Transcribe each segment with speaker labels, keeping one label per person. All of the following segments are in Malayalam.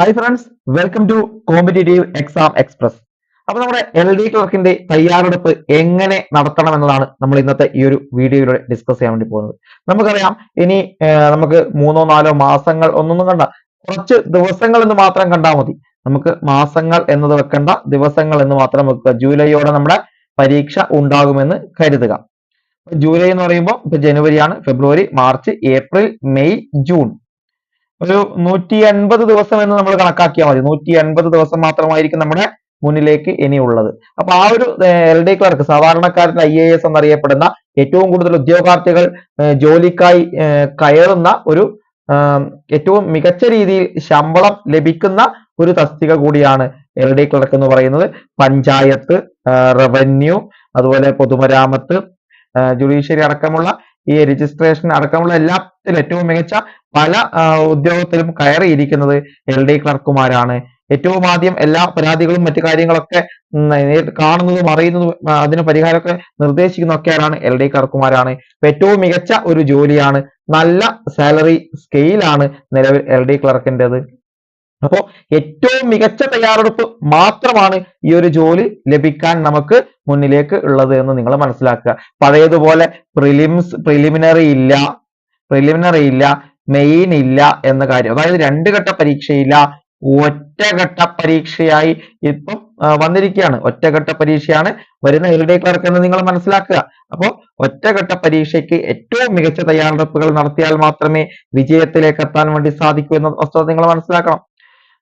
Speaker 1: Hi friends welcome to competitive exam express അപ്പൊ നമ്മുടെ എൽ ഡി ക്ലർക്കിന്റെ തയ്യാറെടുപ്പ് എങ്ങനെ നടത്തണം എന്നതാണ് നമ്മൾ ഇന്നത്തെ ഈ ഒരു വീഡിയോയിലൂടെ ഡിസ്കസ് ചെയ്യാൻ വേണ്ടി പോകുന്നത്. നമുക്കറിയാം ഇനി നമുക്ക് മൂന്നോ നാലോ മാസങ്ങൾ ഒന്നൊന്നും കണ്ട കുറച്ച് ദിവസങ്ങൾ എന്ന് മാത്രം കണ്ടാൽ മതി. നമുക്ക് മാസങ്ങൾ എന്നത് വെക്കേണ്ട ദിവസങ്ങൾ എന്ന് മാത്രം വെക്കുക. ജൂലൈയോടെ നമ്മുടെ പരീക്ഷ ഉണ്ടാകുമെന്ന് കരുതുക. ജൂലൈ എന്ന് പറയുമ്പോൾ ഇപ്പൊ ജനുവരിയാണ് February March April May June. ഒരു നൂറ്റി എൺപത് ദിവസം എന്ന് നമ്മൾ കണക്കാക്കിയാൽ മതി. നൂറ്റി എൺപത് ദിവസം മാത്രമായിരിക്കും നമ്മുടെ മുന്നിലേക്ക് ഇനിയുള്ളത്. അപ്പൊ ആ ഒരു എൽ ഡി ക്ലർക്ക് സാധാരണക്കാരൻ ഐ എ എസ് എന്നറിയപ്പെടുന്ന ഏറ്റവും കൂടുതൽ ഉദ്യോഗാർത്ഥികൾ ജോലിക്കായി കയറുന്ന ഒരു ഏറ്റവും മികച്ച രീതിയിൽ ശമ്പളം ലഭിക്കുന്ന ഒരു തസ്തിക കൂടിയാണ് എൽ ഡി ക്ലർക്ക് എന്ന് പറയുന്നത്. പഞ്ചായത്ത് റവന്യൂ അതുപോലെ പൊതുമരാമത്ത് ജുഡീഷ്യറി അടക്കമുള്ള ഈ രജിസ്ട്രേഷൻ അടക്കമുള്ള എല്ലാത്തിലും ഏറ്റവും മികച്ച പല ഉദ്യോഗത്തിലും കയറിയിരിക്കുന്നത് എൽ ഡി ക്ലർക്കുമാരാണ് ഏറ്റവും ആദ്യം എല്ലാ പരാതികളും മറ്റു കാര്യങ്ങളൊക്കെ കാണുന്നതും അറിയുന്നതും അതിന് പരിഹാരമൊക്കെ നിർദ്ദേശിക്കുന്നതൊക്കെ ആരാണ് എൽ ഡി ക്ലർക്കുമാരാണ് ഏറ്റവും മികച്ച ഒരു ജോലിയാണ് നല്ല സാലറി സ്കെയിലാണ് നിലവിൽ എൽ ഡി ക്ലർക്കിന്റെത് അപ്പോ ഏറ്റവും മികച്ച തയ്യാറെടുപ്പ് മാത്രമാണ് ഈ ഒരു ജോലി ലഭിക്കാൻ നമുക്ക് മുന്നിലേക്ക് ഉള്ളത് എന്ന് നിങ്ങൾ മനസ്സിലാക്കുക. പഴയതുപോലെ പ്രിലിംസ് പ്രിലിമിനറി ഇല്ല പ്രിലിമിനറി ഇല്ല മെയിൻ ഇല്ല എന്ന കാര്യം. അതായത് രണ്ട് ഘട്ട പരീക്ഷയില്ല ഒറ്റഘട്ട പരീക്ഷയായി ഇപ്പം വന്നിരിക്കുകയാണ്. ഒറ്റഘട്ട പരീക്ഷയാണ് വരുന്ന എൽഡി ക്ലർക്ക് എന്ന് നിങ്ങൾ മനസ്സിലാക്കുക. അപ്പോ ഒറ്റഘട്ട പരീക്ഷയ്ക്ക് ഏറ്റവും മികച്ച തയ്യാറെടുപ്പുകൾ നടത്തിയാൽ മാത്രമേ വിജയത്തിലേക്ക് എത്താൻ വേണ്ടി സാധിക്കൂ എന്ന വസ്തുത നിങ്ങൾ മനസ്സിലാക്കണം.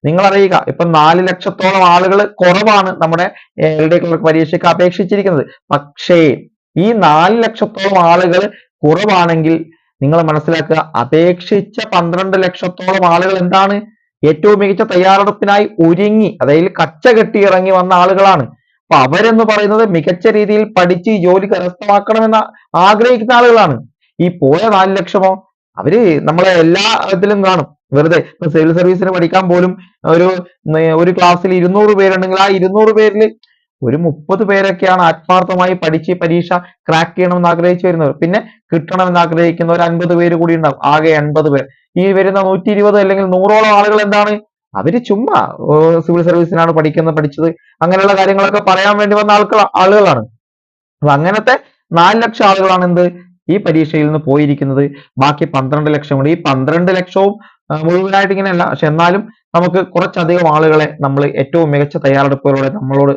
Speaker 1: നിങ്ങൾ അറിയുക ഇപ്പൊ നാല് ലക്ഷത്തോളം ആളുകൾ കുറവാണ് നമ്മുടെ എൽ ഡി ക്ലർക്ക് പരീക്ഷയ്ക്ക് അപേക്ഷിച്ചിരിക്കുന്നത്. പക്ഷേ ഈ നാല് ലക്ഷത്തോളം ആളുകൾ കുറവാണെങ്കിൽ നിങ്ങൾ മനസ്സിലാക്കുക അപേക്ഷിച്ച പന്ത്രണ്ട് ലക്ഷത്തോളം ആളുകൾ എന്താണ്? ഏറ്റവും മികച്ച തയ്യാറെടുപ്പിനായി ഒരുങ്ങി അതായത് കച്ച കെട്ടി ഇറങ്ങി വന്ന ആളുകളാണ്. അപ്പൊ അവരെന്ന് പറയുന്നത് മികച്ച രീതിയിൽ പഠിച്ച് ജോലി കരസ്ഥമാക്കണമെന്ന് ആഗ്രഹിക്കുന്ന ആളുകളാണ്. ഈ പോയ നാല് ലക്ഷമോ? അവർ നമ്മളെ എല്ലാ ഇതിലും കാണും. വെറുതെ ഇപ്പൊ സിവിൽ സർവീസിന് പഠിക്കാൻ പോലും ഒരു ഒരു ക്ലാസ്സിൽ ഇരുന്നൂറ് പേരുണ്ടെങ്കിൽ ആ ഇരുന്നൂറ് പേരിൽ ഒരു മുപ്പത് പേരൊക്കെയാണ് ആത്മാർത്ഥമായി പഠിച്ച് പരീക്ഷ ക്രാക്ക് ചെയ്യണമെന്ന് ആഗ്രഹിച്ചു വരുന്നവർ. പിന്നെ കിട്ടണമെന്ന് ആഗ്രഹിക്കുന്ന ഒരു അൻപത് പേര് കൂടി ഉണ്ടാവും. ആകെ എൺപത് പേർ. ഈ വരുന്ന നൂറ്റി ഇരുപത് അല്ലെങ്കിൽ നൂറോളം ആളുകൾ എന്താണ്? അവർ ചുമ്മാ സിവിൽ സർവീസിനാണ് പഠിക്കുന്നത് പഠിച്ചത്. അങ്ങനെയുള്ള കാര്യങ്ങളൊക്കെ പറയാൻ വേണ്ടി വന്ന ആൾക്കൾ ആളുകളാണ്. അപ്പൊ അങ്ങനത്തെ നാല് ലക്ഷം ആളുകളാണ് എന്ത്? ഈ പരീക്ഷയിൽ നിന്ന് പോയിരിക്കുന്നത്. ബാക്കി പന്ത്രണ്ട് ലക്ഷം ഈ പന്ത്രണ്ട് ലക്ഷവും മുഴുവനായിട്ട് ഇങ്ങനെയല്ല. പക്ഷെ എന്നാലും നമുക്ക് കുറച്ചധികം ആളുകളെ നമ്മൾ ഏറ്റവും മികച്ച തയ്യാറെടുപ്പുകളോടെ നമ്മളോട്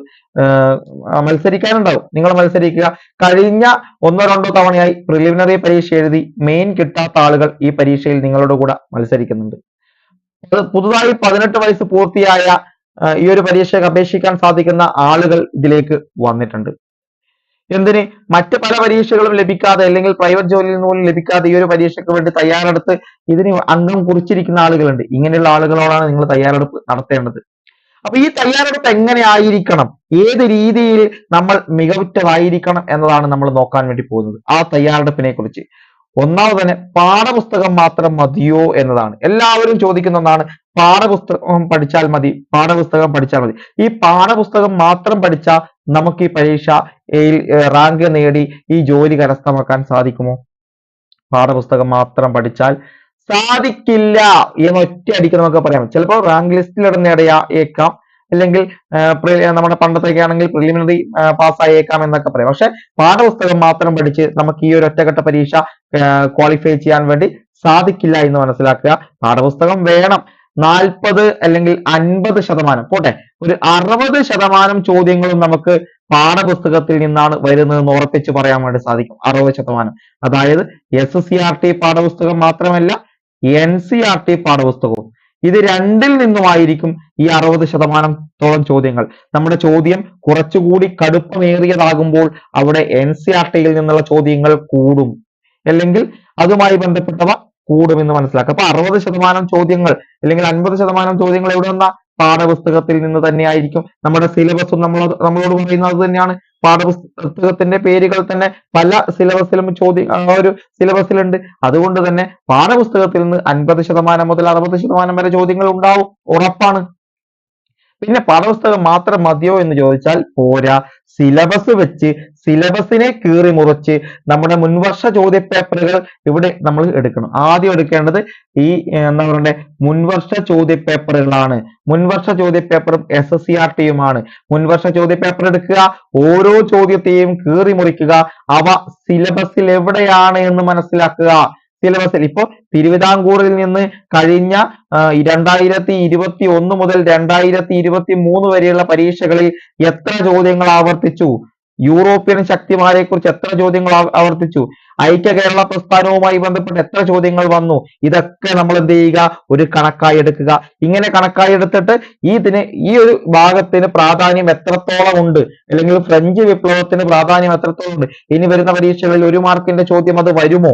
Speaker 1: മത്സരിക്കാനുണ്ടാവും. നിങ്ങൾ മത്സരിക്കുക. കഴിഞ്ഞ ഒന്നോ രണ്ടോ തവണയായി പ്രിലിമിനറി പരീക്ഷ എഴുതി മെയിൻ കിട്ടാത്ത ആളുകൾ ഈ പരീക്ഷയിൽ നിങ്ങളോട് കൂടെ മത്സരിക്കുന്നുണ്ട്. പുതുതായി പതിനെട്ട് വയസ്സ് പൂർത്തിയായ ഈ ഒരു പരീക്ഷയ്ക്ക് അപേക്ഷിക്കാൻ സാധിക്കുന്ന ആളുകൾ ഇതിലേക്ക് വന്നിട്ടുണ്ട്. എന്തിന്? മറ്റ് പല പരീക്ഷകളും ലഭിക്കാതെ അല്ലെങ്കിൽ പ്രൈവറ്റ് ജോലിയിൽ നിന്ന് പോലും ലഭിക്കാതെ ഈ ഒരു പരീക്ഷയ്ക്ക് വേണ്ടി തയ്യാറെടുത്ത് ഇതിന് അംഗം കുറിച്ചിരിക്കുന്ന ആളുകളുണ്ട്. ഇങ്ങനെയുള്ള ആളുകളോടാണ് നിങ്ങൾ തയ്യാറെടുപ്പ് നടത്തേണ്ടത്. അപ്പൊ ഈ തയ്യാറെടുപ്പ് എങ്ങനെ ആയിരിക്കണം? ഏത് രീതിയിൽ നമ്മൾ മികവുറ്റതായിരിക്കണം എന്നതാണ് നമ്മൾ നോക്കാൻ വേണ്ടി പോകുന്നത്. ആ തയ്യാറെടുപ്പിനെ കുറിച്ച് ഒന്നാമത് തന്നെ പാഠപുസ്തകം മാത്രം മതിയോ എന്നതാണ്. എല്ലാവരും ചോദിക്കുന്ന ഒന്നാണ് പാഠപുസ്തകം പഠിച്ചാൽ മതി പാഠപുസ്തകം പഠിച്ചാൽ മതി. ഈ പാഠപുസ്തകം മാത്രം പഠിച്ചാൽ നമുക്ക് ഈ പരീക്ഷ റാങ്ക് നേടി ഈ ജോലി കരസ്ഥമാക്കാൻ സാധിക്കുമോ? പാഠപുസ്തകം മാത്രം പഠിച്ചാൽ സാധിക്കില്ല എന്ന് ഒറ്റയടിക്ക് നമുക്ക് പറയാം. ചിലപ്പോൾ റാങ്ക് ലിസ്റ്റിൽ ഇടം നേടിയേക്കാം അല്ലെങ്കിൽ നമ്മുടെ പണ്ടത്തേക്ക് ആണെങ്കിൽ പ്രിലിമിനറി പാസ്സായേക്കാം എന്നൊക്കെ പറയാം. പക്ഷെ പാഠപുസ്തകം മാത്രം പഠിച്ച് നമുക്ക് ഈ ഒരു ഒറ്റഘട്ട പരീക്ഷ ക്വാളിഫൈ ചെയ്യാൻ വേണ്ടി സാധിക്കില്ല എന്ന് മനസ്സിലാക്കുക. പാഠപുസ്തകം വേണം. നാൽപ്പത് അല്ലെങ്കിൽ അൻപത് ശതമാനം. പോട്ടെ ഒരു അറുപത് ശതമാനം ചോദ്യങ്ങളും നമുക്ക് പാഠപുസ്തകത്തിൽ നിന്നാണ് വരുന്നതെന്ന് ഉറപ്പിച്ച് പറയാൻ വേണ്ടി സാധിക്കും. അറുപത് ശതമാനം. അതായത് എസ് സി ആർ ടി പാഠപുസ്തകം മാത്രമല്ല എൻ സി ആർ ടി പാഠപുസ്തകവും. ഇത് രണ്ടിൽ നിന്നുമായിരിക്കും ഈ അറുപത് ശതമാനത്തോളം ചോദ്യങ്ങൾ. നമ്മുടെ ചോദ്യം കുറച്ചുകൂടി കടുപ്പമേറിയതാകുമ്പോൾ അവിടെ എൻ സി ആർ ടിയിൽ നിന്നുള്ള ചോദ്യങ്ങൾ കൂടും. അല്ലെങ്കിൽ അതുമായി ബന്ധപ്പെട്ടവ കൂടുമെന്ന് മനസ്സിലാക്കുക. അപ്പൊ അറുപത് ശതമാനം ചോദ്യങ്ങൾ അല്ലെങ്കിൽ അൻപത് ശതമാനം ചോദ്യങ്ങൾ എവിടെ വന്ന? പാഠപുസ്തകത്തിൽ നിന്ന് തന്നെയായിരിക്കും. നമ്മുടെ സിലബസും നമ്മളോട് നമ്മളോട് പറയുന്നത് തന്നെയാണ്. പാഠപുസ്തകത്തിന്റെ പേരുകൾ തന്നെ പല സിലബസിലും ചോദ്യ ഒരു സിലബസിലുണ്ട്. അതുകൊണ്ട് തന്നെ പാഠപുസ്തകത്തിൽ നിന്ന് അൻപത് ശതമാനം മുതൽ അറുപത് ശതമാനം വരെ ചോദ്യങ്ങൾ ഉണ്ടാവും. ഉറപ്പാണ്. പിന്നെ പാഠപുസ്തകം മാത്രം മതിയോ എന്ന് ചോദിച്ചാൽ പോരാ. സിലബസ് വെച്ച് സിലബസിനെ കീറി മുറിച്ച് നമ്മുടെ മുൻവർഷ ചോദ്യപേപ്പറുകൾ ഇവിടെ നമ്മൾ എടുക്കണം. ആദ്യം എടുക്കേണ്ടത് ഈ എന്താ പറയണ്ടേ? മുൻവർഷ ചോദ്യപേപ്പറുകളാണ്. മുൻവർഷ ചോദ്യപേപ്പറും എസ് എസ് സി ആർ ടിയുമാണ് മുൻവർഷ ചോദ്യപേപ്പർ എടുക്കുക ഓരോ ചോദ്യത്തെയും കീറി മുറിക്കുക അവ സിലബസിൽ എവിടെയാണ് എന്ന് മനസ്സിലാക്കുക. സിലബസിൽ ഇപ്പോ തിരുവിതാംകൂറിൽ നിന്ന് കഴിഞ്ഞ രണ്ടായിരത്തി ഇരുപത്തി ഒന്ന് മുതൽ രണ്ടായിരത്തി ഇരുപത്തി മൂന്ന് വരെയുള്ള പരീക്ഷകളിൽ എത്ര ചോദ്യങ്ങൾ ആവർത്തിച്ചു? യൂറോപ്യൻ ശക്തിമാരെ കുറിച്ച് എത്ര ചോദ്യങ്ങൾ ആവർത്തിച്ചു? ഐക്യ കേരള പ്രസ്ഥാനവുമായി ബന്ധപ്പെട്ട് എത്ര ചോദ്യങ്ങൾ വന്നു? ഇതൊക്കെ നമ്മൾ എന്ത് ചെയ്യുക? ഒരു കണക്കായി എടുക്കുക. ഇങ്ങനെ കണക്കായി എടുത്തിട്ട് ഈ ഇതിന് ഈ ഒരു ഭാഗത്തിന് പ്രാധാന്യം എത്രത്തോളം ഉണ്ട്? അല്ലെങ്കിൽ ഫ്രഞ്ച് വിപ്ലവത്തിന് പ്രാധാന്യം എത്രത്തോളം ഉണ്ട്? ഇനി വരുന്ന പരീക്ഷകളിൽ ഒരു മാർക്കിന്റെ ചോദ്യം അത് വരുമോ?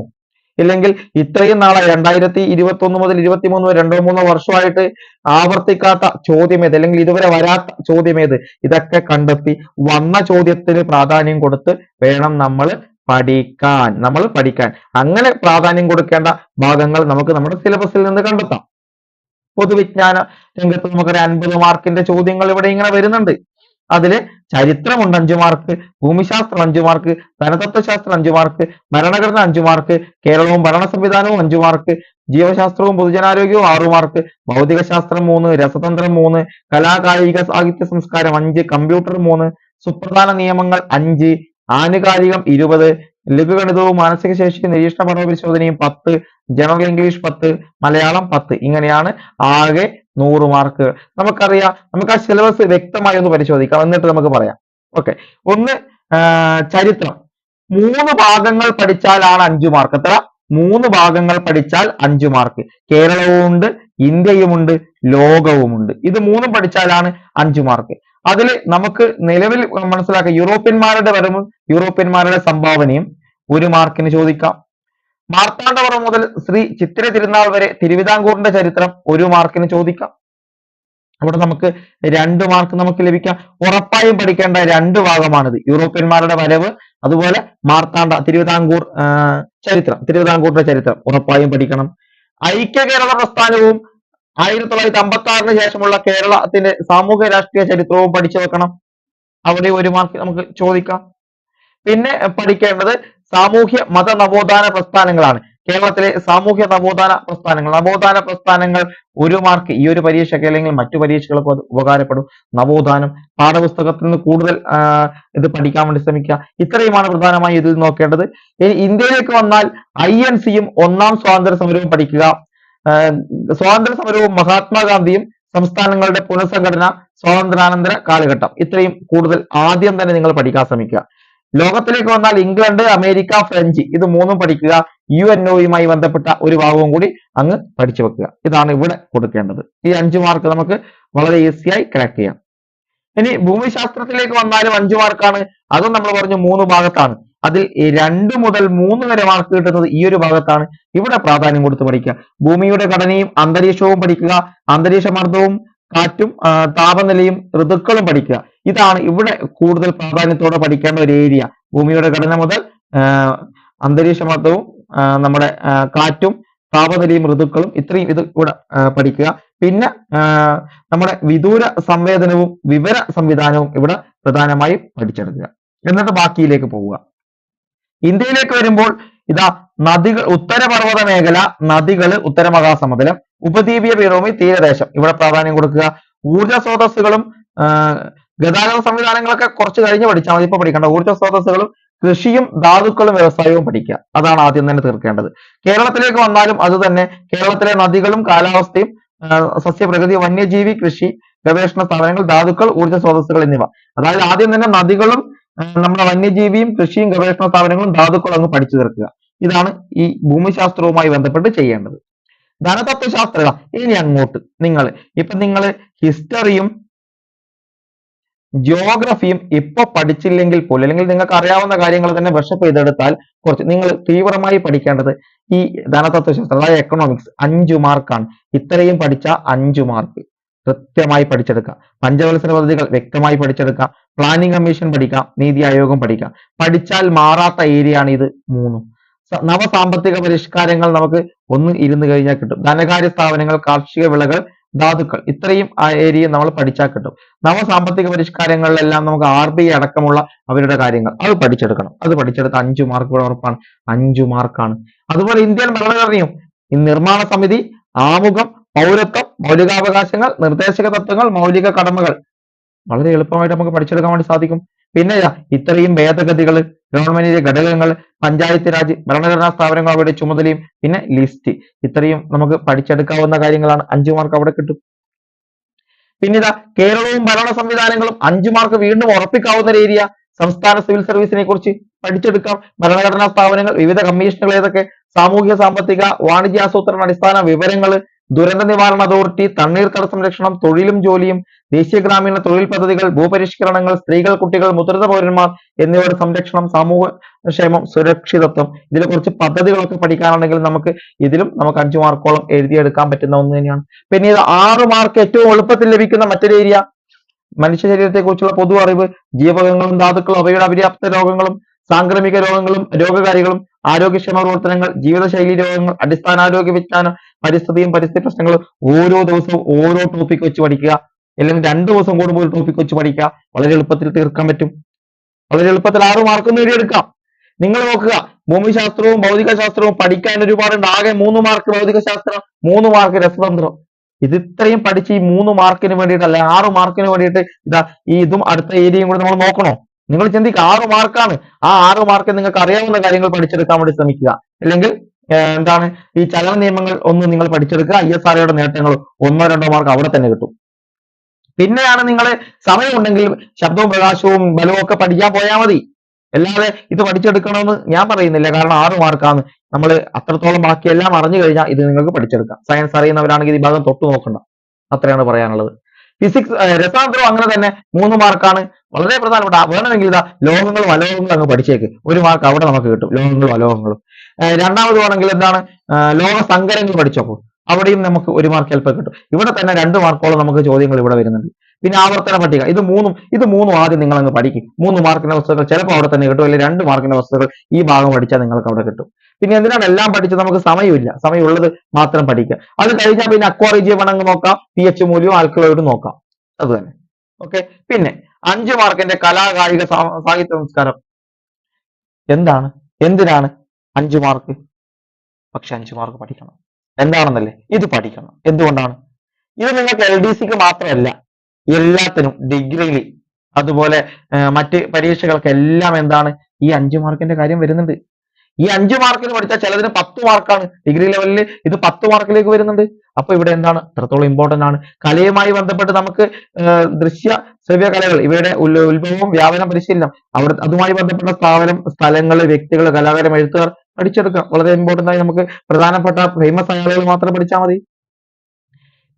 Speaker 1: ഇല്ലെങ്കിൽ ഇത്രയും നാളെ രണ്ടായിരത്തി ഇരുപത്തി ഒന്ന് മുതൽ ഇരുപത്തി മൂന്ന് രണ്ടോ മൂന്നോ വർഷമായിട്ട് ആവർത്തിക്കാത്ത ചോദ്യം ഏത് അല്ലെങ്കിൽ ഇതുവരെ വരാത്ത ചോദ്യം ഏത് ഇതൊക്കെ കണ്ടെത്തി വന്ന ചോദ്യത്തിന് പ്രാധാന്യം കൊടുത്ത് വേണം നമ്മൾ പഠിക്കാൻ നമ്മൾ പഠിക്കാൻ. അങ്ങനെ പ്രാധാന്യം കൊടുക്കേണ്ട ഭാഗങ്ങൾ നമുക്ക് നമ്മുടെ സിലബസിൽ നിന്ന് കണ്ടെത്താം. പൊതുവിജ്ഞാന രംഗത്ത് നമുക്കൊരു അൻപത് മാർക്കിന്റെ ചോദ്യങ്ങൾ ഇവിടെ ഇങ്ങനെ വരുന്നുണ്ട്. അതിൽ ചരിത്രമുണ്ട് അഞ്ചു മാർക്ക് ഭൂമിശാസ്ത്രം അഞ്ചു മാർക്ക് ധനതത്വശാസ്ത്രം അഞ്ചു മാർക്ക് ഭരണഘടന അഞ്ചു മാർക്ക് കേരളവും ഭരണ സംവിധാനവും അഞ്ചു മാർക്ക് ജീവശാസ്ത്രവും പൊതുജനാരോഗ്യവും ആറു മാർക്ക് ഭൗതികശാസ്ത്രം മൂന്ന് രസതന്ത്രം മൂന്ന് കലാകായിക സാഹിത്യ സംസ്കാരം അഞ്ച് കമ്പ്യൂട്ടർ മൂന്ന് സുപ്രധാന നിയമങ്ങൾ അഞ്ച് ആനുകാലികം ഇരുപത് ലഘുഗണിതവും മാനസിക ശേഷി നിരീക്ഷണ പഠന പരിശോധനയും പത്ത് ജനറൽ ഇംഗ്ലീഷ് പത്ത് മലയാളം പത്ത്. ഇങ്ങനെയാണ് ആകെ നൂറ് മാർക്ക് നമുക്കറിയാം നമുക്ക് ആ സിലബസ് വ്യക്തമായി ഒന്ന് പരിശോധിക്കാം. എന്നിട്ട് നമുക്ക് പറയാം. ഓക്കെ ഒന്ന് ചരിത്രം. മൂന്ന് ഭാഗങ്ങൾ പഠിച്ചാലാണ് അഞ്ചു മാർക്ക് എത്ര? മൂന്ന് ഭാഗങ്ങൾ പഠിച്ചാൽ അഞ്ചു മാർക്ക് കേരളവുമുണ്ട് ഇന്ത്യയുമുണ്ട് ലോകവുമുണ്ട് ഇത് മൂന്നും പഠിച്ചാലാണ് അഞ്ചു മാർക്ക് അതിൽ നമുക്ക് നിലവിൽ മനസ്സിലാക്കാം. യൂറോപ്യന്മാരുടെ വരവും യൂറോപ്യന്മാരുടെ സംഭാവനയും ഒരു മാർക്കിന് ചോദിക്കാം. മാർത്താണ്ഡവർമ്മ മുതൽ ശ്രീ ചിത്തിര തിരുനാൾ വരെ തിരുവിതാംകൂറിന്റെ ചരിത്രം ഒരു മാർക്കിന് ചോദിക്കാം. അവിടെ നമുക്ക് രണ്ട് മാർക്ക് നമുക്ക് ലഭിക്കാം. ഉറപ്പായും പഠിക്കേണ്ട രണ്ട് ഭാഗമാണിത്. യൂറോപ്യന്മാരുടെ വരവ് അതുപോലെ മാർത്താണ്ഡ തിരുവിതാംകൂർ ചരിത്രം തിരുവിതാംകൂറിന്റെ ചരിത്രം ഉറപ്പായും പഠിക്കണം. ഐക്യ കേരള പ്രസ്ഥാനവും ആയിരത്തി തൊള്ളായിരത്തി അമ്പത്തി ആറിന് ശേഷമുള്ള കേരളത്തിന്റെ സാമൂഹ്യ രാഷ്ട്രീയ ചരിത്രവും പഠിച്ചു വെക്കണം. അവിടെ ഒരു മാർക്ക് നമുക്ക് ചോദിക്കാം. പിന്നെ പഠിക്കേണ്ടത് സാമൂഹ്യ മത നവോത്ഥാന പ്രസ്ഥാനങ്ങളാണ്. കേരളത്തിലെ സാമൂഹ്യ നവോത്ഥാന പ്രസ്ഥാനങ്ങൾ. നവോത്ഥാന പ്രസ്ഥാനങ്ങൾ ഒരു മാർക്ക് ഈ ഒരു പരീക്ഷയ്ക്ക് അല്ലെങ്കിൽ മറ്റു പരീക്ഷകൾക്ക് അത് ഉപകാരപ്പെടും. നവോത്ഥാനം പാഠപുസ്തകത്തിൽ നിന്ന് കൂടുതൽ ഇത് പഠിക്കാൻ വേണ്ടി ശ്രമിക്കുക. ഇത്രയുമാണ് പ്രധാനമായി ഇതിൽ നോക്കേണ്ടത്. ഇനി ഇന്ത്യയിലേക്ക് വന്നാൽ ഐ എൻ സിയും ഒന്നാം സ്വാതന്ത്ര്യ സമരവും പഠിക്കുക. സ്വാതന്ത്ര്യ സമരവും മഹാത്മാഗാന്ധിയും സംസ്ഥാനങ്ങളുടെ പുനഃസംഘടന സ്വാതന്ത്ര്യാനന്തര കാലഘട്ടം. ഇത്രയും കൂടുതൽ ആദ്യം തന്നെ നിങ്ങൾ പഠിക്കാൻ ശ്രമിക്കുക. ലോകത്തിലേക്ക് വന്നാൽ ഇംഗ്ലണ്ട് അമേരിക്ക ഫ്രഞ്ച് ഇത് മൂന്നും പഠിക്കുക. യു എൻ ഒയുമായി ബന്ധപ്പെട്ട ഒരു ഭാഗവും കൂടി അങ്ങ് പഠിച്ചു വെക്കുക. ഇതാണ് ഇവിടെ കൊടുക്കേണ്ടത്. ഈ അഞ്ച് മാർക്ക് നമുക്ക് വളരെ ഈസിയായി ക്രാക്ക് ചെയ്യാം. ഇനി ഭൂമിശാസ്ത്രത്തിലേക്ക് വന്നാലും അഞ്ചു മാർക്കാണ് അതും നമ്മൾ പറഞ്ഞു മൂന്ന് ഭാഗത്താണ്. അതിൽ രണ്ട് മുതൽ മൂന്ന് വരെ മാർക്ക് കിട്ടുന്നത് ഈ ഒരു ഭാഗത്താണ്. ഇവിടെ പ്രാധാന്യം കൊടുത്ത് പഠിക്കുക. ഭൂമിയുടെ ഘടനയും അന്തരീക്ഷവും പഠിക്കുക. അന്തരീക്ഷ മർദ്ദവും കാറ്റും താപനിലയും ഋതുക്കളും പഠിക്കുക. ഇതാണ് ഇവിടെ കൂടുതൽ പ്രാധാന്യത്തോടെ പഠിക്കേണ്ട ഒരു ഏരിയ ഭൂമിയുടെ ഘടന മുതൽ അന്തരീക്ഷ മർദ്ദവും നമ്മുടെ കാറ്റും താപനിലയും ഋതുക്കളും ഇത്രയും ഇത് ഇവിടെ പഠിക്കുക. പിന്നെ നമ്മുടെ വിദൂര സംവേദനവും വിവര സംവിധാനവും ഇവിടെ പ്രധാനമായും പഠിച്ചെടുക്കുക. എന്നിട്ട് ബാക്കിയിലേക്ക് പോവുക. ഇന്ത്യയിലേക്ക് വരുമ്പോൾ ഇതാ നദികൾ ഉത്തരപർവത മേഖല നദികൾ ഉത്തര മഹാസമുദ്രം ഉപദ്വീപീയ പീഠഭൂമി തീരദേശം. ഇവിടെ പ്രാധാന്യം കൊടുക്കുക. ഊർജ സ്രോതസ്സുകളും ഗതാഗത സംവിധാനങ്ങളൊക്കെ കുറച്ച് കഴിഞ്ഞ് പഠിച്ചാൽ മതി. ഇപ്പൊ പഠിക്കേണ്ട. ഊർജ സ്രോതസ്സുകളും കൃഷിയും ധാതുക്കളും വ്യവസായവും പഠിക്കുക. അതാണ് ആദ്യം തന്നെ തീർക്കേണ്ടത്. കേരളത്തിലേക്ക് വന്നാലും അത് തന്നെ കേരളത്തിലെ നദികളും കാലാവസ്ഥയും സസ്യപ്രകൃതി വന്യജീവി കൃഷി ഗവേഷണ സ്ഥാപനങ്ങൾ ധാതുക്കൾ ഊർജ സ്രോതസ്സുകൾ എന്നിവ. അതായത് ആദ്യം തന്നെ നദികളും നമ്മുടെ വന്യജീവിയും കൃഷിയും ഗവേഷണ സ്ഥാപനങ്ങളും ധാതുക്കളും അങ്ങ് പഠിച്ചു തീർക്കുക. ഇതാണ് ഈ ഭൂമിശാസ്ത്രവുമായി ബന്ധപ്പെട്ട് ചെയ്യേണ്ടത്. ധനതത്വശാസ്ത്ര ഇനി അങ്ങോട്ട്. നിങ്ങൾ ഇപ്പൊ നിങ്ങൾ ഹിസ്റ്ററിയും ജിയോഗ്രഫിയും ഇപ്പൊ പഠിച്ചില്ലെങ്കിൽ പോലും അല്ലെങ്കിൽ നിങ്ങൾക്ക് അറിയാവുന്ന കാര്യങ്ങൾ തന്നെ വിഷപ്പ് ചെയ്തെടുത്താൽ കുറച്ച് നിങ്ങൾ തീവ്രമായി പഠിക്കേണ്ടത് ഈ ധനതത്വശാസ്ത്രം അതായത് എക്കണോമിക്സ് അഞ്ചു മാർക്കാണ് ഇത്രയും പഠിച്ച അഞ്ചു മാർക്ക് കൃത്യമായി പഠിച്ചെടുക്കുക പഞ്ചവത്സര പദ്ധതികൾ വ്യക്തമായി പഠിച്ചെടുക്കുക പ്ലാനിംഗ് കമ്മീഷൻ പഠിക്കാം. നീതി ആയോഗം പഠിക്കാം. പഠിച്ചാൽ മാറാത്ത ഏരിയ ആണ് ഇത് മൂന്നും. നവസാമ്പത്തിക പരിഷ്കാരങ്ങൾ നമുക്ക് ഒന്ന് ഇരുന്ന് കഴിഞ്ഞാൽ കിട്ടും. ധനകാര്യ സ്ഥാപനങ്ങൾ കാർഷിക വിളകൾ ധാതുക്കൾ ഇത്രയും ആ ഏരിയ നമ്മൾ പഠിച്ചാൽ കിട്ടും. നവ സാമ്പത്തിക പരിഷ്കാരങ്ങളിലെല്ലാം നമുക്ക് ആർ ബി ഐ അടക്കമുള്ള അവരുടെ കാര്യങ്ങൾ. അത് പഠിച്ചെടുക്കണം. അത് പഠിച്ചെടുത്ത അഞ്ചു മാർക്ക് ഉറപ്പാണ്. അഞ്ചു മാർക്കാണ് അതുപോലെ ഇന്ത്യൻ ഭരണഘടനയും. ഈ നിർമ്മാണ സമിതി ആമുഖം പൗരത്വം മൗലികാവകാശങ്ങൾ നിർദ്ദേശക തത്വങ്ങൾ മൗലിക കടമകൾ വളരെ എളുപ്പമായിട്ട് നമുക്ക് പഠിച്ചെടുക്കാൻ വേണ്ടി സാധിക്കും. പിന്നെ ഇതാ ഇത്രയും ഭേദഗതികൾ ഗവൺമെന്റിന്റെ ഘടകങ്ങൾ പഞ്ചായത്ത് രാജ് ഭരണഘടനാ സ്ഥാപനങ്ങൾ അവരുടെ ചുമതലയും പിന്നെ ലിസ്റ്റ് ഇത്രയും നമുക്ക് പഠിച്ചെടുക്കാവുന്ന കാര്യങ്ങളാണ്. അഞ്ചു മാർക്ക് അവിടെ കിട്ടും. പിന്നീട് കേരളവും ഭരണ സംവിധാനങ്ങളും അഞ്ചു മാർക്ക് വീണ്ടും ഉറപ്പിക്കാവുന്ന ഏരിയ സംസ്ഥാന സിവിൽ സർവീസിനെ കുറിച്ച് പഠിച്ചെടുക്കാം. ഭരണഘടനാ സ്ഥാപനങ്ങൾ വിവിധ കമ്മീഷനുകൾ ഏതൊക്കെ സാമൂഹ്യ സാമ്പത്തിക വാണിജ്യ ആസൂത്രണ അടിസ്ഥാന വിവരങ്ങൾ ദുരന്ത നിവാരണ അതോറിറ്റി തട സംരക്ഷണം തൊഴിലും ജോലിയും ദേശീയ ഗ്രാമീണ തൊഴിൽ പദ്ധതികൾ ഭൂപരിഷ്കരണങ്ങൾ സ്ത്രീകൾ കുട്ടികൾ മുതിർന്ന പൗരന്മാർ എന്നിവരുടെ സംരക്ഷണം സമൂഹ ക്ഷേമം സുരക്ഷിതത്വം ഇതിലെ കുറച്ച് പദ്ധതികളൊക്കെ പഠിക്കാനുണ്ടെങ്കിൽ നമുക്ക് ഇതിലും നമുക്ക് അഞ്ചു മാർക്കോളം എഴുതിയെടുക്കാൻ പറ്റുന്ന ഒന്ന് തന്നെയാണ്. പിന്നെ ഇത് ആറ് മാർക്ക് ഏറ്റവും എളുപ്പത്തിൽ ലഭിക്കുന്ന മറ്റൊരു ഏരിയ മനുഷ്യ ശരീരത്തെ കുറിച്ചുള്ള പൊതു അറിവ് ജീവകങ്ങളും ധാതുക്കളും അവയുടെ അപര്യാപ്ത രോഗങ്ങളും സാംക്രമിക രോഗങ്ങളും രോഗകാരികളും ആരോഗ്യക്ഷമ പ്രവർത്തനങ്ങൾ ജീവിതശൈലി രോഗങ്ങൾ അടിസ്ഥാന ആരോഗ്യ വിജ്ഞാനം പരിസ്ഥിതിയും പരിസ്ഥിതി പ്രശ്നങ്ങളും ഓരോ ദിവസവും ഓരോ ടോപ്പിക് വെച്ച് പഠിക്കുക. അല്ലെങ്കിൽ രണ്ട് ദിവസം കൂടുമ്പോൾ ഒരു ടോപ്പിക് വെച്ച് പഠിക്കുക. വളരെ എളുപ്പത്തിൽ തീർക്കാൻ പറ്റും. വളരെ എളുപ്പത്തിൽ ആറ് മാർക്ക് നേടിയെടുക്കാം. നിങ്ങൾ നോക്കുക. ഭൂമിശാസ്ത്രവും ഭൗതിക ശാസ്ത്രവും പഠിക്കാൻ ഒരുപാടുണ്ട്. ആകെ മൂന്ന് മാർക്ക് ഭൗതിക ശാസ്ത്രം മൂന്ന് മാർക്ക് രസതന്ത്രം. ഇത് ഇത്രയും പഠിച്ച് ഈ മൂന്ന് മാർക്കിന് വേണ്ടിയിട്ട് അല്ലെ ആറ് മാർക്കിന് വേണ്ടിയിട്ട് ഇതാ ഈ ഇതും അടുത്ത ഏരിയയും കൂടെ നമ്മൾ നോക്കണോ? നിങ്ങൾ ചിന്തിക്കുക ആറ് മാർക്കാണ്. ആ ആറ് മാർക്ക് നിങ്ങൾക്ക് അറിയാവുന്ന കാര്യങ്ങൾ പഠിച്ചെടുക്കാൻ വേണ്ടി ശ്രമിക്കുക. അല്ലെങ്കിൽ എന്താണ്? ഈ ചലന നിയമങ്ങൾ ഒന്ന് നിങ്ങൾ പഠിച്ചെടുക്കുക. ഐ എസ് ആർഒയുടെ നേട്ടങ്ങൾ ഒന്നോ രണ്ടോ മാർക്ക് അവിടെ തന്നെ കിട്ടും. പിന്നെയാണ് നിങ്ങൾ സമയമുണ്ടെങ്കിൽ ശബ്ദവും പ്രകാശവും ബലവും ഒക്കെ പഠിക്കാൻ പോയാൽ മതി. അല്ലാതെ ഇത് പഠിച്ചെടുക്കണമെന്ന് ഞാൻ പറയുന്നില്ല. കാരണം ആറ് മാർക്കാണ്. നമ്മൾ അത്രത്തോളം ബാക്കിയെല്ലാം അറിഞ്ഞു കഴിഞ്ഞാൽ ഇത് നിങ്ങൾക്ക് പഠിച്ചെടുക്കാം. സയൻസ് അറിയുന്നവരാണെങ്കിൽ ഈ ഭാഗം തൊട്ടു നോക്കണ്ട. അത്രയാണ് പറയാനുള്ളത്. ഫിസിക്സ് രസാന്തരം അങ്ങനെ തന്നെ മൂന്ന് മാർക്കാണ് വളരെ പ്രധാനപ്പെട്ട വേണമെങ്കിൽ ഇതാ ലോഹങ്ങളും അലോഹങ്ങളും അങ്ങ് പഠിച്ചേക്ക്. ഒരു മാർക്ക് അവിടെ നമുക്ക് കിട്ടും ലോഹങ്ങളും അലോഹങ്ങളും രണ്ടാമത് വേണമെങ്കിൽ എന്താണ്? ലോഹ സങ്കരങ്ങൾ പഠിച്ചോക്കൂ. അവിടെയും നമുക്ക് ഒരു മാർക്ക് ചിലപ്പോൾ കിട്ടും. ഇവിടെ തന്നെ രണ്ട് മാർക്കോളം നമുക്ക് ചോദ്യങ്ങൾ ഇവിടെ വരുന്നുണ്ട്. പിന്നെ ആവർത്തന പട്ടിക ഇത് മൂന്നും ഇത് മൂന്നും ആദ്യം നിങ്ങൾ അങ്ങ് പഠിക്കും. മൂന്ന് മാർക്കിന്റെ വസ്തുക്കൾ ചിലപ്പോൾ അവിടെ തന്നെ കിട്ടും അല്ലെങ്കിൽ രണ്ട് മാർക്കിന്റെ വസ്തുക്കൾ ഈ ഭാഗം പഠിച്ചാൽ നിങ്ങൾക്ക് അവിടെ കിട്ടും. പിന്നെ എന്തിനാണ് എല്ലാം പഠിച്ചത്? നമുക്ക് സമയമില്ല. സമയമുള്ളത് മാത്രം പഠിക്കുക. അത് കഴിഞ്ഞാൽ പിന്നെ അക്വാറിജിയ വേണമെങ്കിൽ നോക്കാം. പി എച്ച് മൂല്യവും ആൽക്കലോയിഡും നോക്കാം. അത് തന്നെ. ഓക്കെ പിന്നെ അഞ്ച് മാർക്കിന്റെ കലാകായിക സാഹിത്യ സംസ്കാരം. എന്താണ്? എന്തിനാണ് അഞ്ച് മാർക്ക് പക്ഷെ അഞ്ച് മാർക്ക് പഠിക്കണം. എന്താണെന്നല്ലേ? ഇത് പഠിക്കണം. എന്തുകൊണ്ടാണ്? ഇത് നിങ്ങൾക്ക് എൽ ഡി സിക്ക് മാത്രമല്ല എല്ലാത്തിനും ഡിഗ്രിയിൽ അതുപോലെ മറ്റ് പരീക്ഷകൾക്ക് എല്ലാം എന്താണ് ഈ അഞ്ച് മാർക്കിന്റെ കാര്യം വരുന്നുണ്ട്. ഈ അഞ്ച് മാർക്കിന് പഠിച്ചാൽ ചിലതിന് പത്ത് മാർക്കാണ് ഡിഗ്രി ലെവലിൽ ഇത് പത്ത് മാർക്കിലേക്ക് വരുന്നുണ്ട്. അപ്പൊ ഇവിടെ എന്താണ്? എത്രത്തോളം ഇമ്പോർട്ടന്റ് ആണ്? കലയുമായി ബന്ധപ്പെട്ട് നമുക്ക് ദൃശ്യ ശ്രവ്യ കലകൾ ഇവയുടെ ഉത്ഭവം വ്യാപന പരിശീലനം. അവിടെ അതുമായി ബന്ധപ്പെട്ട സ്ഥാപനം സ്ഥലങ്ങൾ വ്യക്തികൾ കലാകാരം എഴുത്തുകാർ പഠിച്ചെടുക്കാം വളരെ ഇമ്പോർട്ടന്റ് ആയി നമുക്ക് പ്രധാനപ്പെട്ട ഫേമസ് ആളുകൾ മാത്രം പഠിച്ചാൽ മതി.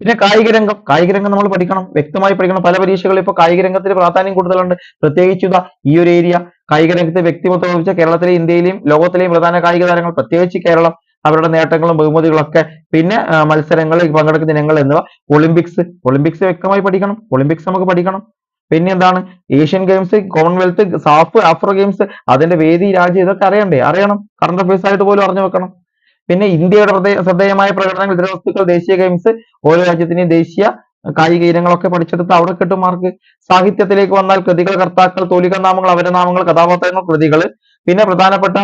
Speaker 1: പിന്നെ കായിക രംഗം. കായിക രംഗം നമ്മൾ പഠിക്കണം. വ്യക്തമായി പഠിക്കണം. പല പരീക്ഷകളിൽ ഇപ്പോൾ കായിക രംഗത്തിന് പ്രാധാന്യം കൂടുതലുണ്ട്. പ്രത്യേകിച്ച് ഈ ഒരു ഏരിയ കായിക രംഗത്തെ വ്യക്തിമത്വം ഉപയോഗിച്ച കേരളത്തിലെ ഇന്ത്യയിലെയും ലോകത്തിലെയും പ്രധാന കായിക താരങ്ങൾ പ്രത്യേകിച്ച് കേരളം അവരുടെ നേട്ടങ്ങളും ബഹുമതികളൊക്കെ പിന്നെ മത്സരങ്ങളിൽ പങ്കെടുക്കുന്ന ഇനങ്ങൾ എന്നിവ ഒളിമ്പിക്സ് ഒളിമ്പിക്സ് വ്യക്തമായി പഠിക്കണം ഒളിമ്പിക്സ് നമുക്ക് പഠിക്കണം. പിന്നെ എന്താണ്? Asian Games Commonwealth SAF Afro Games അതിന്റെ വേദി രാജ്യം ഇതൊക്കെ അറിയണ്ടേ? അറിയണം. കറണ്ട് അഫയേഴ്സ് ആയിട്ട് പോലും അറിഞ്ഞു വെക്കണം. പിന്നെ ഇന്ത്യയുടെ ശ്രദ്ധേയമായ പ്രകടനങ്ങൾ ഇതര വസ്തുക്കൾ ദേശീയ ഗെയിംസ് ഓരോ രാജ്യത്തിന്റെയും ദേശീയ കായിക ഇനങ്ങളൊക്കെ പഠിച്ചെടുത്ത് അവിടെ കിട്ടും മാർക്ക് സാഹിത്യത്തിലേക്ക് വന്നാൽ കൃതികൾ കർത്താക്കൾ തോലിക നാമങ്ങൾ അവരുടെ നാമങ്ങൾ കഥാപാത്രങ്ങൾ കൃതികൾ. പിന്നെ പ്രധാനപ്പെട്ട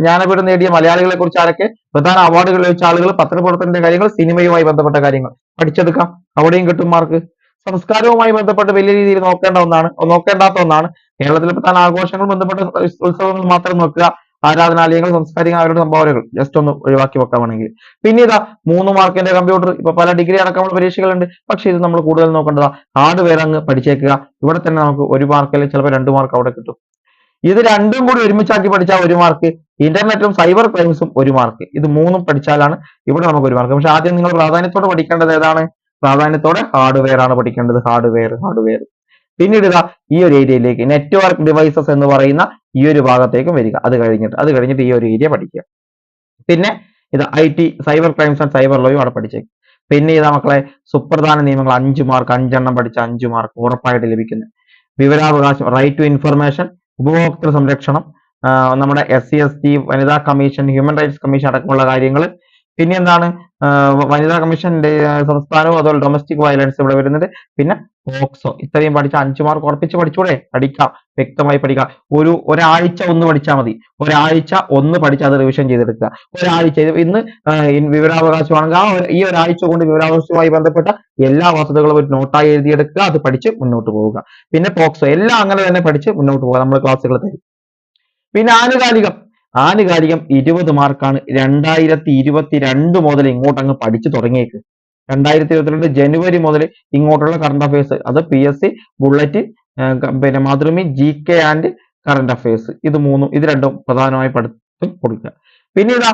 Speaker 1: ജ്ഞാനപീഠം നേടിയ മലയാളികളെ കുറിച്ച് ആരൊക്കെ? പ്രധാന അവാർഡുകൾ ലഭിച്ച ആളുകൾ പത്രപ്രവർത്തനത്തിന്റെ കാര്യങ്ങൾ സിനിമയുമായി ബന്ധപ്പെട്ട കാര്യങ്ങൾ. പഠിച്ചെടുക്കാം. അവിടെയും കിട്ടും മാർക്ക് സംസ്കാരവുമായി ബന്ധപ്പെട്ട് വലിയ രീതിയിൽ നോക്കേണ്ട ഒന്നാണ് നോക്കേണ്ടാത്ത ഒന്നാണ്. കേരളത്തിലെ പ്രധാന ആഘോഷങ്ങൾ ബന്ധപ്പെട്ട ഉത്സവങ്ങൾ മാത്രം നോക്കുക. ആരാധനാലയങ്ങൾ സംസ്കാരിക അവരുടെ സംഭാവനകൾ. ജസ്റ്റ് ഒന്ന് ഒഴിവാക്കി വെക്കാമെങ്കിൽ പിന്നെ ഇതാ മൂന്ന് മാർക്കിന്റെ കമ്പ്യൂട്ടർ ഇപ്പൊ പല ഡിഗ്രി അടക്കമുള്ള പരീക്ഷകളുണ്ട്. പക്ഷെ ഇത് നമ്മൾ കൂടുതൽ നോക്കേണ്ടതാ ഹാർഡ്വെയർ അങ്ങ് പഠിച്ചേക്കുക. ഇവിടെ തന്നെ നമുക്ക് ഒരു മാർക്ക് അല്ലെങ്കിൽ ചിലപ്പോൾ രണ്ട് മാർക്ക് അവിടെ കിട്ടും. ഇത് രണ്ടും കൂടി ഒരുമിച്ചാക്കി പഠിച്ചാൽ ഒരു മാർക്ക് ഇന്റർനെറ്റും സൈബർ ക്രൈംസും ഒരു മാർക്ക് ഇത് മൂന്നും പഠിച്ചാലാണ് ഇവിടെ നമുക്ക് ഒരു മാർക്ക് പക്ഷെ ആദ്യം നിങ്ങൾ പ്രാധാന്യത്തോടെ പഠിക്കേണ്ടത് ഏതാണ്? പ്രാധാന്യത്തോടെ ഹാർഡ്വെയർ ആണ് പഠിക്കേണ്ടത്. ഹാർഡ്വെയർ ഹാർഡ്വെയർ പിന്നീട് ഇതാ ഈ ഒരു ഏരിയയിലേക്ക് നെറ്റ്വർക്ക് ഡിവൈസസ് എന്ന് പറയുന്ന ഈ ഒരു ഭാഗത്തേക്കും വരിക. അത് കഴിഞ്ഞിട്ട് അത് കഴിഞ്ഞിട്ട് ഈ ഒരു ഏരിയ പഠിക്കുക. പിന്നെ ഇത് I T cyber crimes and cyber ലോയും അവിടെ പഠിച്ചേക്കും. പിന്നെ ഇതാ മക്കളെ സുപ്രധാന നിയമങ്ങൾ അഞ്ച് മാർക്ക് അഞ്ചെണ്ണം പഠിച്ച അഞ്ച് മാർക്ക് ഉറപ്പായിട്ട് ലഭിക്കുന്നത് വിവരാവകാശം റൈറ്റ് ടു ഇൻഫർമേഷൻ ഉപഭോക്തൃ സംരക്ഷണം നമ്മുടെ എസ് സി എസ് ടി വനിതാ കമ്മീഷൻ ഹ്യൂമൻ റൈറ്റ്സ് കമ്മീഷൻ അടക്കമുള്ള കാര്യങ്ങൾ പിന്നെ എന്താണ് വനിതാ കമ്മീഷന്റെ സംസ്ഥാനവും അതുപോലെ ഡൊമസ്റ്റിക് വയലൻസ് ഇവിടെ വരുന്നുണ്ട് പിന്നെ പോക്സോ. ഇത്രയും പഠിച്ച അഞ്ചു മാർക്ക് ഉറപ്പിച്ച് പഠിച്ചൂടെ? പഠിക്കാം. വ്യക്തമായി പഠിക്കാം. ഒരു ഒരാഴ്ച ഒന്ന് പഠിച്ചാൽ മതി. ഒരാഴ്ച ഒന്ന് പഠിച്ച് അത് റിവിഷൻ ചെയ്തെടുക്കുക. ഒരാഴ്ച ഇന്ന് വിവരാവകാശമാണെങ്കിൽ ആ ഈ ഒരാഴ്ച കൊണ്ട് വിവരാവകാശവുമായി ബന്ധപ്പെട്ട എല്ലാ വസ്തുതകളും ഒരു നോട്ടായി എഴുതിയെടുക്കുക. അത് പഠിച്ച് മുന്നോട്ട് പോവുക. പിന്നെ പോക്സോ. എല്ലാം അങ്ങനെ തന്നെ പഠിച്ച് മുന്നോട്ട് പോവുക. നമ്മൾ ക്ലാസ്സുകൾ തരും. പിന്നെ ആനുകാലികം. ആനുകാലികം ഇരുപത് മാർക്കാണ് രണ്ടായിരത്തി ഇരുപത്തി രണ്ട് മുതൽ ഇങ്ങോട്ട് അങ്ങ് പഠിച്ചു തുടങ്ങിയേക്ക്. രണ്ടായിരത്തി ഇരുപത്തിരണ്ട് ജനുവരി മുതൽ ഇങ്ങോട്ടുള്ള കറണ്ട് അഫയേഴ്സ് അത് പി എസ് സി ബുള്ളറ്റ് പിന്നെ Mathrubhumi G K and current affairs ഇത് മൂന്നും ഇത് രണ്ടും പ്രധാനമായി പഠിത്തം കൊടുക്കുക. പിന്നീട്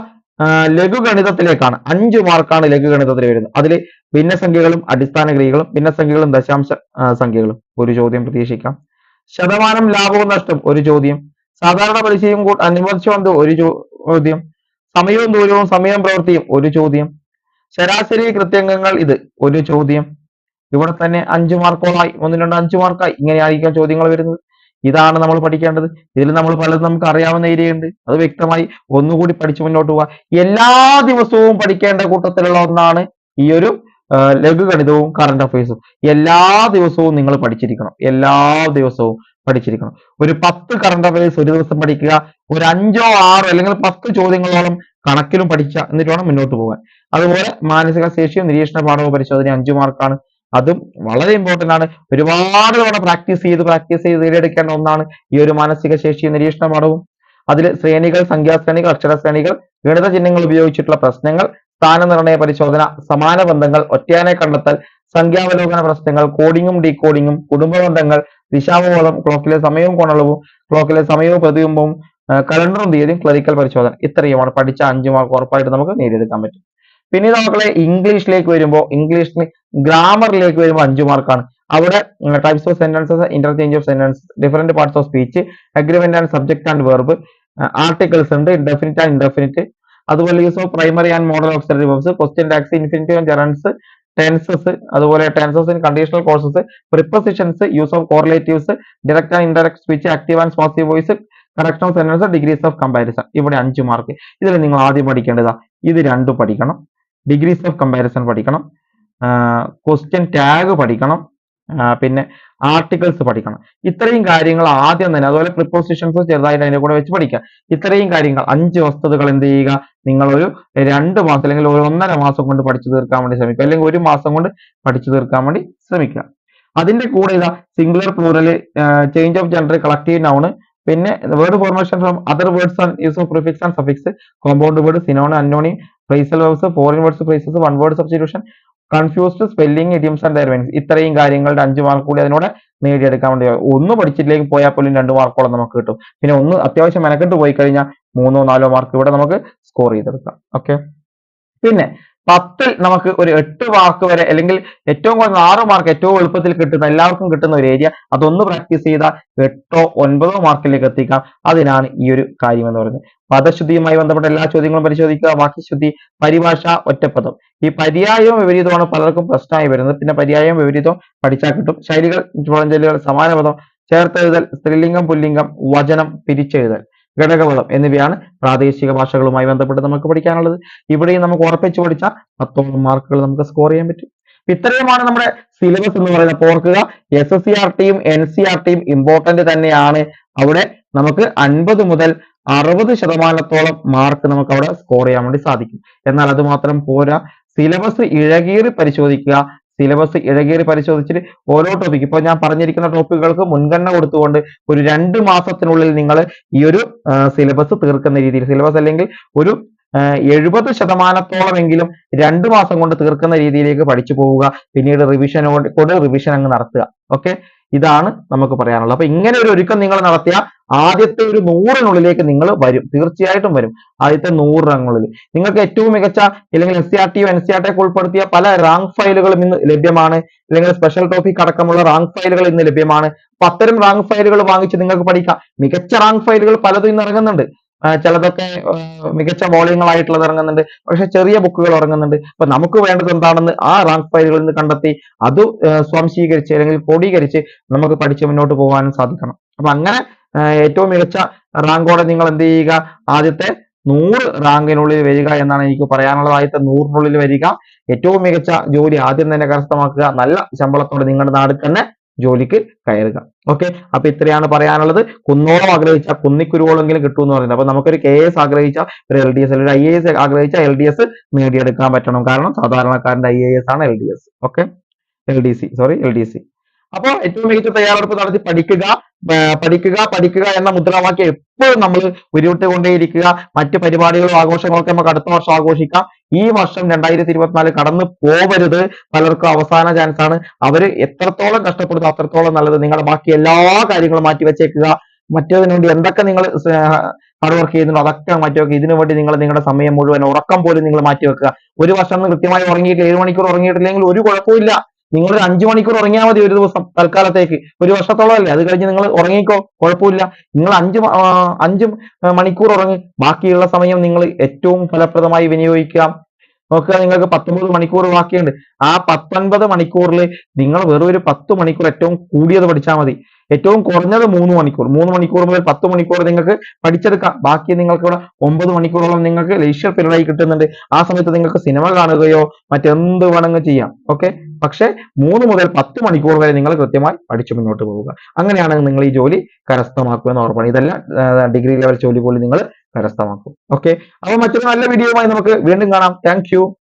Speaker 1: ലഘുഗണിതത്തിലേക്കാണ് അഞ്ച് മാർക്കാണ് ലഘുഗണിതത്തിൽ വരുന്നത്. അതിൽ ഭിന്നസംഖ്യകളും അടിസ്ഥാന ക്രിയകളും ഭിന്നസംഖ്യകളും ദശാംശ സംഖ്യകളും. ഒരു ചോദ്യം പ്രതീക്ഷിക്കാം. ശതമാനം ലാഭവും നഷ്ടം ഒരു ചോദ്യം. സാധാരണ പലിശയും അനുവദിച്ചുകൊണ്ട് ഒരു ചോദ്യം. സമയവും ദൂരവും സമയം പ്രവൃത്തിയും ഒരു ചോദ്യം. ശരാശരി കൃത്യംഗങ്ങൾ ഇത് ഒരു ചോദ്യം. ഇവിടെ തന്നെ അഞ്ചു മാർക്കോളായി. ഒന്ന് രണ്ട് അഞ്ചു മാർക്കായി. ഇങ്ങനെയായിരിക്കാം ചോദ്യങ്ങൾ വരുന്നത്. ഇതാണ് നമ്മൾ പഠിക്കേണ്ടത്. ഇതിൽ നമ്മൾ പലതും നമുക്ക് അറിയാവുന്ന ഏരിയ ഉണ്ട് അത് വ്യക്തമായി ഒന്നുകൂടി പഠിച്ചു മുന്നോട്ട് പോവാ. എല്ലാ ദിവസവും പഠിക്കേണ്ട കൂട്ടത്തിലുള്ള ഒന്നാണ് ഈ ഒരു ലഘുഗണിതവും കറണ്ട് അഫയേഴ്സും എല്ലാ ദിവസവും നിങ്ങൾ പഠിച്ചിരിക്കണം. എല്ലാ ദിവസവും. പഠിച്ചിരിക്കണം. ഒരു പത്ത് കറണ്ട് അഫയേഴ്സ് ഒരു ദിവസം പഠിക്കുക ഒരു അഞ്ചോ ആറോ അല്ലെങ്കിൽ പത്ത് ചോദ്യങ്ങളോളം കണക്കിലും പഠിച്ച എന്നിട്ട് വേണം മുന്നോട്ട് പോകാൻ. അതുപോലെ മാനസിക ശേഷിയും നിരീക്ഷണ പാഠവും പരിശോധന അഞ്ചു മാർക്കാണ് അതും വളരെ ഇമ്പോർട്ടന്റ് ആണ്. ഒരുപാട് തവണ പ്രാക്ടീസ് ചെയ്ത് പ്രാക്ടീസ് ചെയ്ത് നേടിയെടുക്കേണ്ട ഒന്നാണ് ഈ ഒരു മാനസിക ശേഷി നിരീക്ഷണ പാഠവും. അതിൽ ശ്രേണികൾ സംഖ്യാശ്രേണികൾ അക്ഷരശ്രേണികൾ ഗണിത ചിഹ്നങ്ങൾ ഉപയോഗിച്ചിട്ടുള്ള പ്രശ്നങ്ങൾ സ്ഥാനനിർണയ പരിശോധന സമാന ബന്ധങ്ങൾ ഒറ്റയാനെ കണ്ടെത്തൽ സംഖ്യാവലോകന പ്രശ്നങ്ങൾ കോഡിങ്ങും ഡീകോഡിങ്ങും കുടുംബ ബന്ധങ്ങൾ ദിശാബോധം ക്ലോക്കിലെ സമയവും കോണളവും ക്ലോക്കിലെ സമയവും പ്രതിബിംബവും കലണ്ടറും തീയതിയും ക്ലറിക്കൽ പരിശോധന. ഇത്രയുമാണ്. പഠിച്ച അഞ്ചു മാർക്ക് ഉറപ്പായിട്ട് നമുക്ക് നേടിയെടുക്കാൻ പറ്റും. പിന്നീട് മക്കളെ ഇംഗ്ലീഷിലേക്ക് വരുമ്പോൾ ഇംഗ്ലീഷിന് ഗ്രാമറിലേക്ക് വരുമ്പോൾ അഞ്ചു മാർക്കാണ് അവിടെ types of sentences interchange of sentence different parts of speech agreement and subject and verb articles ഉണ്ട് ഡെഫിനിറ്റ് ആൻഡ് ഇൻഡെഫിനിറ്റ് അതുപോലെ use of primary and modal auxiliary verbs question tags infinitive and gerunds tenses അതുപോലെ tenses in conditional clauses prepositions use of correlatives direct and indirect speech active and passive voice correction of sentence degrees of comparison ഇവിടെ അഞ്ച് മാർക്ക് ഇതിൽ നിങ്ങൾ ആദ്യം പഠിക്കേണ്ടതാ ഇത് രണ്ടും പഠിക്കണം. ഡിഗ്രീസ് ഓഫ് കമ്പാരിസൺ പഠിക്കണം. ക്വസ്റ്റ്യൻ ടാഗ് പഠിക്കണം. പിന്നെ ആർട്ടിക്കിൾസ് പഠിക്കണം. ഇത്രയും കാര്യങ്ങൾ ആദ്യം തന്നെ അതുപോലെ പ്രിപ്പോസിഷൻസ് ചെറുതായിട്ട് അതിന്റെ കൂടെ വെച്ച് പഠിക്കുക. ഇത്രയും കാര്യങ്ങൾ അഞ്ച് വസ്തുതകൾ എന്ത് ചെയ്യുക? ഒരു രണ്ട് മാസം അല്ലെങ്കിൽ ഒരു ഒന്നര മാസം കൊണ്ട് പഠിച്ചു തീർക്കാൻ വേണ്ടി ശ്രമിക്കുക. അല്ലെങ്കിൽ ഒരു മാസം കൊണ്ട് പഠിച്ചു തീർക്കാൻ വേണ്ടി ശ്രമിക്കുക. അതിന്റെ കൂടെ ഇതാ singular plural change of gender collective noun പിന്നെ word formation from other words and use of prefix and suffix compound word synonym അന്നോണി phrasal words foreign words phrases one word substitution confused spelling idioms and derivatives ഇത്രയും കാര്യങ്ങളുടെ അഞ്ച് മാർക്ക് കൂടി അതിനോട് നേടിയെടുക്കാൻ വേണ്ടി ഒന്ന് പഠിച്ചിട്ടിലേക്ക് പോയാൽ പോലും രണ്ട് മാർക്കോളം നമുക്ക് കിട്ടും. പിന്നെ ഒന്ന് അത്യാവശ്യം മെനക്കെട്ട് പോയി കഴിഞ്ഞാൽ മൂന്നോ നാലോ മാർക്ക് ഇവിടെ നമുക്ക് സ്കോർ ചെയ്തെടുക്കാം. ഓക്കെ പിന്നെ പത്തിൽ നമുക്ക് ഒരു എട്ട് മാർക്ക് വരെ അല്ലെങ്കിൽ ഏറ്റവും കുറഞ്ഞ ആറ് മാർക്ക് ഏറ്റവും എളുപ്പത്തിൽ കിട്ടുന്ന എല്ലാവർക്കും കിട്ടുന്ന ഒരു ഏരിയ അതൊന്ന് പ്രാക്ടീസ് ചെയ്താൽ എട്ടോ ഒൻപതോ മാർക്കിലേക്ക് എത്തിക്കാം. അതിനാണ് ഈ ഒരു കാര്യം എന്ന് പറയുന്നത് പദശുദ്ധിയുമായി ബന്ധപ്പെട്ട എല്ലാ ചോദ്യങ്ങളും പരിശോധിക്കുക. വാക്യശുദ്ധി പരിഭാഷ ഒറ്റപ്പദം. ഈ പര്യായവും വിപരീതമാണ് പലർക്കും പ്രശ്നമായി വരുന്നത്. പിന്നെ പര്യായവും വിപരീതവും പഠിച്ചാൽ കിട്ടും. ശൈലികൾ പുഴഞ്ചൊല്ലുകൾ സമാനപദം ചേർത്തെഴുതൽ സ്ത്രീലിംഗം പുല്ലിംഗം വചനം പിരിച്ചെഴുതൽ. ഘടകപദം എന്നിവയാണ് പ്രാദേശിക ഭാഷകളുമായി ബന്ധപ്പെട്ട് നമുക്ക് പഠിക്കാനുള്ളത്. ഇവിടെയും നമുക്ക് ഉറപ്പിച്ചു പഠിച്ചാൽ പത്തോളം മാർക്കുകൾ നമുക്ക് സ്കോർ ചെയ്യാൻ പറ്റും. ഇത്രയുമാണ് നമ്മുടെ സിലബസ് എന്ന് പറയുന്നത് ഓർക്കുക എസ് എസ് സി ആർ ടിയും എൻ സി ആർ ടിയും ഇമ്പോർട്ടന്റ് തന്നെയാണ്. അവിടെ നമുക്ക് അൻപത് മുതൽ അറുപത് ശതമാനത്തോളം മാർക്ക് നമുക്ക് അവിടെ സ്കോർ ചെയ്യാൻ വേണ്ടി സാധിക്കും. എന്നാൽ അത് മാത്രം പോരാ. സിലബസ് ഇഴകീറി പരിശോധിക്കുക. സിലബസ് ഇഴകേറി പരിശോധിച്ചിട്ട് ഓരോ ടോപ്പിക് ഇപ്പൊ ഞാൻ പറഞ്ഞിരിക്കുന്ന ടോപ്പിക്കുകൾക്ക് മുൻഗണന കൊടുത്തുകൊണ്ട് ഒരു രണ്ട് മാസത്തിനുള്ളിൽ നിങ്ങൾ ഈ ഒരു സിലബസ് തീർക്കുന്ന രീതിയിൽ സിലബസ് അല്ലെങ്കിൽ ഒരു എഴുപത് ശതമാനത്തോളമെങ്കിലും രണ്ട് മാസം കൊണ്ട് തീർക്കുന്ന രീതിയിലേക്ക് പഠിച്ചു പോവുക. പിന്നീട് റിവിഷൻ കൊണ്ട് റിവിഷൻ അങ്ങ് നടത്തുക. ഓക്കെ ഇതാണ് നമുക്ക് പറയാനുള്ളത്. അപ്പൊ ഇങ്ങനെ ഒരു ഒരുക്കം നിങ്ങൾ നടത്തിയ ആദ്യത്തെ ഒരു നൂറിനുള്ളിലേക്ക് നിങ്ങൾ വരും. തീർച്ചയായിട്ടും വരും. ആദ്യത്തെ നൂറിനുള്ളിൽ നിങ്ങൾക്ക് ഏറ്റവും മികച്ച അല്ലെങ്കിൽ S C R T N C R T ഉൾപ്പെടുത്തിയ പല റാങ്ക് ഫയലുകളും ഇന്ന് ലഭ്യമാണ്. അല്ലെങ്കിൽ സ്പെഷ്യൽ ടോപ്പിക് അടക്കമുള്ള റാങ്ക് ഫയലുകൾ ഇന്ന് ലഭ്യമാണ്. അപ്പൊ അത്തരം റാങ്ക് ഫയലുകൾ വാങ്ങിച്ച് നിങ്ങൾക്ക് പഠിക്കാം. മികച്ച റാങ്ക് ഫയലുകൾ പലതും ഇന്ന് ഇറങ്ങുന്നുണ്ട്. ചിലതൊക്കെ മികച്ച വോളിയങ്ങളായിട്ടുള്ളത് ഇറങ്ങുന്നുണ്ട്. പക്ഷെ ചെറിയ ബുക്കുകൾ ഇറങ്ങുന്നുണ്ട്. അപ്പൊ നമുക്ക് വേണ്ടത് എന്താണെന്ന് ആ റാങ്ക് ഫയലുകളിൽ നിന്ന് കണ്ടെത്തി അത് സ്വാംശീകരിച്ച് അല്ലെങ്കിൽ ക്രോഡീകരിച്ച് നമുക്ക് പഠിച്ച് മുന്നോട്ട് പോകാനും സാധിക്കണം. അപ്പൊ അങ്ങനെ ഏറ്റവും മികച്ച റാങ്കോടെ നിങ്ങൾ എന്ത് ചെയ്യുക? ആദ്യത്തെ നൂറ് റാങ്കിനുള്ളിൽ വരിക എന്നാണ് എനിക്ക് പറയാനുള്ളത്. ആദ്യത്തെ നൂറിനുള്ളിൽ വരിക. ഏറ്റവും മികച്ച ജോലി ആദ്യം തന്നെ കരസ്ഥമാക്കുക. നല്ല ശമ്പളത്തോടെ നിങ്ങളുടെ നാട് തന്നെ ജോലിക്ക് കയറുക. ഓക്കെ അപ്പൊ ഇത്രയാണ് പറയാനുള്ളത്. കുന്നോളം ആഗ്രഹിച്ച കുന്നിക്കുരുവോളെങ്കിലും കിട്ടും എന്ന് പറയുന്നത്. അപ്പൊ നമുക്കൊരു കെ എസ് ആഗ്രഹിച്ച ഒരു എൽ ഡി എസ് അല്ലെങ്കിൽ ഐ എ എസ് ആഗ്രഹിച്ച എൽ ഡി എസ് നേടിയെടുക്കാൻ പറ്റണം. കാരണം സാധാരണക്കാരന്റെ ഐ എ എസ് ആണ് L D S okay L D C sorry L D C അപ്പോൾ ഏറ്റവും മികച്ച തയ്യാറെടുപ്പ് നടത്തി പഠിക്കുക. പഠിക്കുക പഠിക്കുക എന്ന മുദ്രാവാക്യം എപ്പോഴും നമ്മൾ ഉരുവിട്ടുകൊണ്ടേയിരിക്കുക. മറ്റ് പരിപാടികളും ആഘോഷങ്ങളൊക്കെ നമുക്ക് അടുത്ത വർഷം ആഘോഷിക്കാം. ഈ വർഷം രണ്ടായിരത്തി ഇരുപത്തിനാല് കടന്നു പോവരുത്. പലർക്കും അവസാന ചാൻസ് ആണ്. അവർ എത്രത്തോളം കഷ്ടപ്പെടുന്നു അത്രത്തോളം നല്ലത്. നിങ്ങളുടെ ബാക്കി എല്ലാ കാര്യങ്ങളും മാറ്റി വെച്ചേക്കുക. മറ്റേതിനു വേണ്ടി എന്തൊക്കെ നിങ്ങൾ ഹാർഡ് വർക്ക് ചെയ്യുന്നുണ്ടോ അതൊക്കെ മാറ്റി വെക്കുക. ഇതിനു വേണ്ടി നിങ്ങൾ നിങ്ങളുടെ സമയം മുഴുവൻ ഉറക്കം പോലും നിങ്ങൾ മാറ്റി വെക്കുക. ഒരു വർഷം കൃത്യമായി ഉറങ്ങിയിട്ട് ഏഴ് മണിക്കൂർ ഉറങ്ങിയിട്ടില്ലെങ്കിൽ ഒരു കുഴപ്പമില്ല നിങ്ങൾ ഒരു അഞ്ചു മണിക്കൂർ ഉറങ്ങിയാൽ മതി ഒരു ദിവസം തൽക്കാലത്തേക്ക്. ഒരു വർഷത്തോളം അല്ലേ? അത് കഴിഞ്ഞ് നിങ്ങൾ ഉറങ്ങിക്കോ. കുഴപ്പമില്ല. നിങ്ങൾ അഞ്ച് അഞ്ചു മണിക്കൂർ ഉറങ്ങി ബാക്കിയുള്ള സമയം നിങ്ങൾ ഏറ്റവും ഫലപ്രദമായി വിനിയോഗിക്കാം നോക്കുക നിങ്ങൾക്ക് പത്തൊമ്പത് മണിക്കൂർ ബാക്കിയുണ്ട്. ആ പത്തൊൻപത് മണിക്കൂറിൽ നിങ്ങൾ വെറും ഒരു പത്ത് മണിക്കൂർ ഏറ്റവും കൂടിയത് പഠിച്ചാൽ മതി. ഏറ്റവും കുറഞ്ഞത് മൂന്ന് മണിക്കൂർ. മൂന്ന് മണിക്കൂർ മുതൽ പത്ത് മണിക്കൂർ നിങ്ങൾക്ക് പഠിച്ചെടുക്കാം. ബാക്കി നിങ്ങൾക്ക് ഇവിടെ ഒമ്പത് മണിക്കൂറോളം നിങ്ങൾക്ക് ലേഷ്യർ പീരീഡായി കിട്ടുന്നുണ്ട്. ആ സമയത്ത് നിങ്ങൾക്ക് സിനിമ കാണുകയോ മറ്റെന്ത് വേണമെങ്കിൽ ചെയ്യാം. ഓക്കെ പക്ഷെ മൂന്ന് മുതൽ പത്ത് മണിക്കൂർ വരെ നിങ്ങൾ കൃത്യമായി പഠിച്ചു മുന്നോട്ട് പോവുക. അങ്ങനെയാണ് നിങ്ങൾ ഈ ജോലി കരസ്ഥമാക്കുക എന്ന് ഉറപ്പാണ്. ഇതെല്ലാം ഡിഗ്രി ലെവൽ ജോലി പോലും നിങ്ങൾ കരസ്ഥമാക്കും. ഓക്കെ അപ്പൊ മറ്റൊരു നല്ല വീഡിയോയുമായി നമുക്ക് വീണ്ടും കാണാം. താങ്ക്